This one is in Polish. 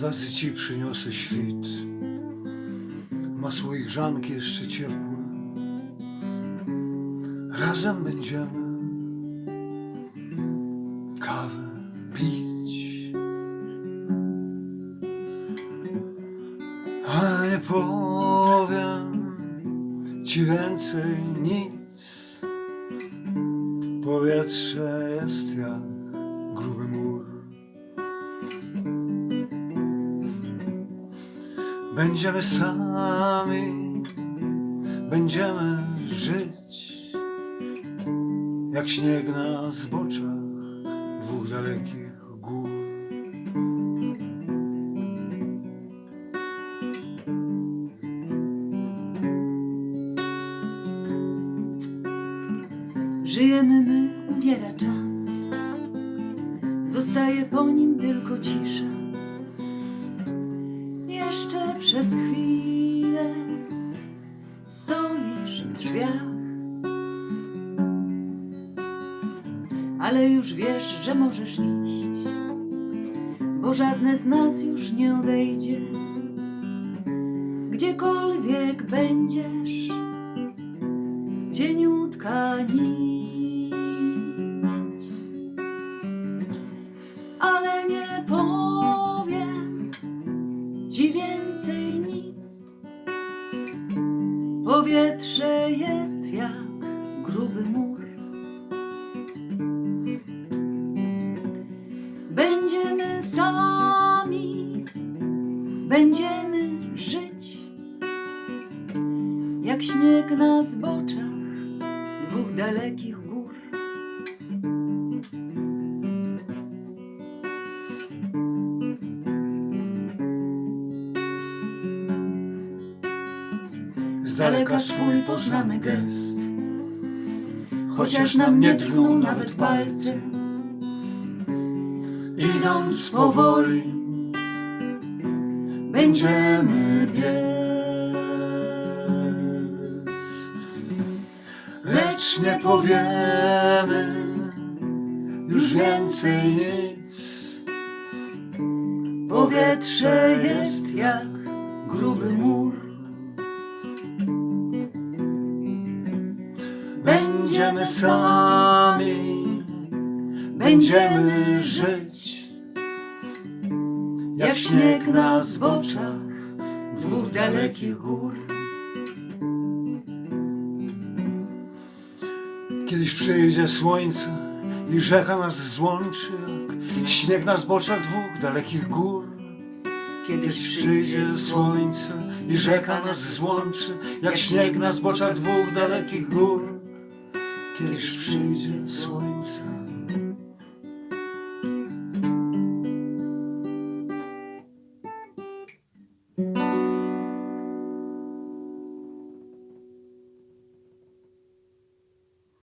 tacy ci przyniosę świt. Masło i grzanki jeszcze ciepłe. Razem będziemy kawę pić. Ale nie powiem ci więcej nic. Powietrze jest jak gruby mur. Będziemy sami, będziemy żyć jak śnieg na zboczach dwóch dalekich gór. Żyjemy my, umiera czas. Zostaje po nim tylko cisza. Jeszcze przez chwilę stoisz w drzwiach. Ale już wiesz, że możesz iść, bo żadne z nas już nie odejdzie. Gdziekolwiek będziesz, cieniutka nić. Powietrze jest jak gruby mur. Będziemy sami, będziemy żyć jak śnieg na zboczach dwóch dalekich gór. Daleka swój poznamy gest, chociaż nam nie drgną nawet palce. Idąc powoli, będziemy biec. Lecz nie powiemy już więcej nic. Powietrze jest jak gruby mur. Będziemy sami, będziemy żyć jak śnieg na zboczach dwóch dalekich gór. Kiedyś przyjdzie słońce i rzeka nas złączy, jak śnieg na zboczach dwóch dalekich gór. Kiedyś Przyjdzie słońce i rzeka nas złączy, jak śnieg na zboczach dwóch dalekich gór. Kiedyś przyjdzie słońce